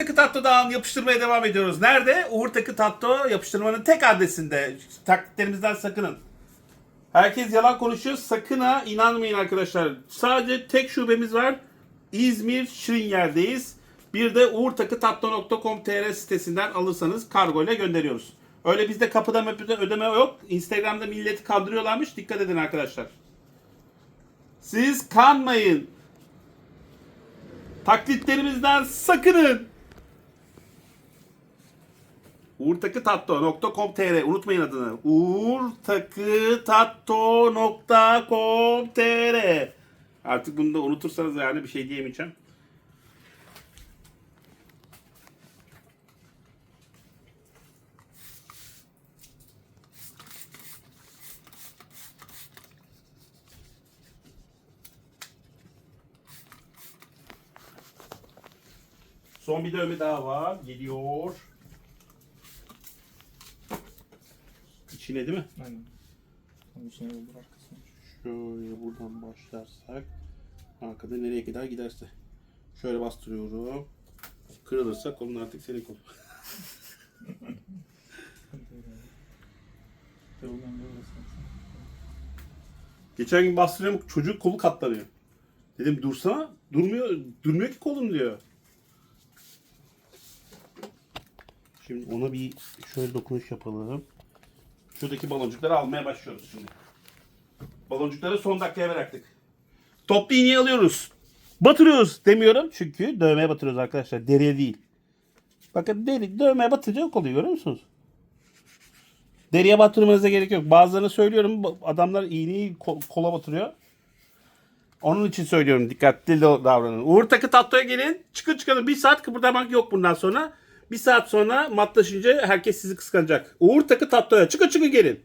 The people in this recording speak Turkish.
Takı Tatto'dan yapıştırmaya devam ediyoruz. Nerede? Uğur Takı Tatto yapıştırmanın tek adresinde. Taklitlerimizden sakının. Herkes yalan konuşuyor. Sakın ha inanmayın arkadaşlar. Sadece tek şubemiz var. İzmir Şirinyer'deyiz. Bir de uğurtakıtatto.com.tr sitesinden alırsanız kargo ile gönderiyoruz. Öyle bizde kapıda möpüde ödeme yok. Instagram'da milleti kandırıyorlarmış. Dikkat edin arkadaşlar. Siz kanmayın. Taklitlerimizden sakının. uğurtakıtatto.com.tr Unutmayın adını. uğurtakıtatto.com.tr Artık bunu da unutursanız yani bir şey diyemeyeceğim. Son bir dövme daha var. Geliyor. İçine değil mi? Aynen. Onun içine doldur arkasına. Şöyle buradan başlarsak arkada nereye kadar giderse. Şöyle bastırıyorum. Kırılırsa kolun artık senin kol. Yoldan böyle Geçen gün bastırıyorum çocuk kolu katlanıyor. Dedim dursana. Durmuyor. Durmuyor ki kolun diyor. Şimdi ona bir şöyle dokunuş yapalım. Şuradaki baloncukları almaya başlıyoruz şimdi. Baloncukları son dakikaya bıraktık. Toplu iğneyi alıyoruz. Batırıyoruz demiyorum çünkü dövmeye batırıyoruz arkadaşlar. Deriye değil. Bakın deri, dövmeye batınca yok oluyor görüyor musunuz? Deriye batırmanıza gerek yok. Bazılarını söylüyorum adamlar iğneyi kol- kola batırıyor. Onun için söylüyorum dikkatli davranın. Uğur Takı Tatlı'ya gelin. Çıkın çıkalım. Bir saat kıpırdamak yok bundan sonra. Bir saat sonra matlaşınca herkes sizi kıskanacak. Uğur Takı Tatlı'ya çıkın çıkın gelin.